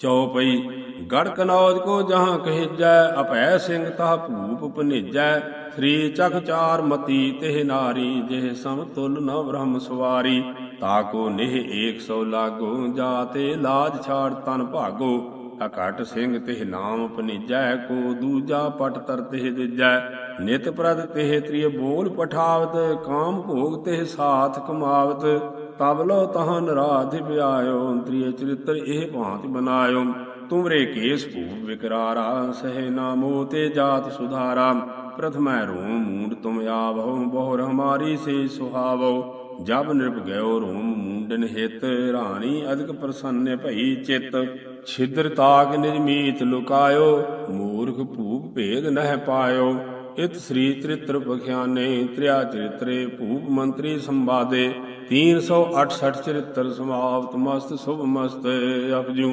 ਚਉਪਈ ਗੜ ਕਨੌਜ ਕੋ ਜਹਾਂ ਕਹਿਜੈ, ਅਪੈ ਸਿੰਘ ਤਾ ਭੂਪ ਭਨੇਜੈ, ਸ੍ਰੀ ਚਖ ਚਾਰ ਮਤੀ ਤਿਹ ਨਾਰੀ, ਜਿਹ ਸਮਤੁਲ ਨ ਬ੍ਰਹਮ ਸਵਾਰੀ। ਤਾਕੋ ਨਿਹ 100 ਲਾਗੋ ਜਾਤੇ ਲਾਜ ਛਾੜ ਤਨ ਭਾਗੋ। ਅਕਟ ਸਿੰਘ ਤਿਹ ਨਾਮ ਪਨੀਜੈ ਕੋ ਦੂਜਾ ਪਟ ਤਰ ਤਿਹ ਦਿਜੈ। ਨਿਤ ਪ੍ਰਦ ਤਿਹ ਤ੍ਰਿਯ ਬੋਲ ਪਠਾਵਤ, ਕਾਮ ਭੋਗ ਤਿਹ ਸਾਥ ਕਮਾਵਤ। ਤਬਲੋ ਲੋ ਤਹਾਂ ਨਰਾਧਿ ਪਿਆਇਓ ਤ੍ਰਿਯ ਇਹ ਭਾਂਤ ਬਨਾਇਓ। ਤੁਮਰੇ ਕੇਸ ਭੂਪ ਵਿਕਰਾਰਾ, ਸਹਿ ਨਾਮੋ ਤੇ ਜਾਤ ਸੁਧਾਰਾ। ਪ੍ਰਥਮੈ ਰੋਮ ਮੂੰਡ ਤੁਮ ਆਵਹੁ ਬਹੁਰ ਹਮਾਰੀ ਸੇ ਸੁਹਾਵੋ। ਜਬ ਨਿਰਭ ਗਇਓ ਰੋਮ ਮੂੰਡਨ ਹਿਤ ਰਾਣੀ ਅਧਿਕ ਪ੍ਰਸੰਨ ਭਈ ਚਿਤ। ਛਿਦਰ ਤਾਗ ਨਿਰਮੀਤ ਲੁਕਾਇਓ, ਮੂਰਖ ਭੂਪ ਭੇਦ ਨਹਿ ਪਾਇਓ। ਇਤ ਸ੍ਰੀ ਚਰਿਤ੍ਰ ਬਖਿਆਨੇ ਤ੍ਰਿਆ ਚਰਿਤਰੇ ਭੂਪ ਮੰਤਰੀ ਸੰਵਾਦੇ 368 ਚਰਿਤ੍ਰ ਸਮਾਪਤ, ਮਸਤ, ਸੁਭ ਮਸਤ ਅਪਜੂ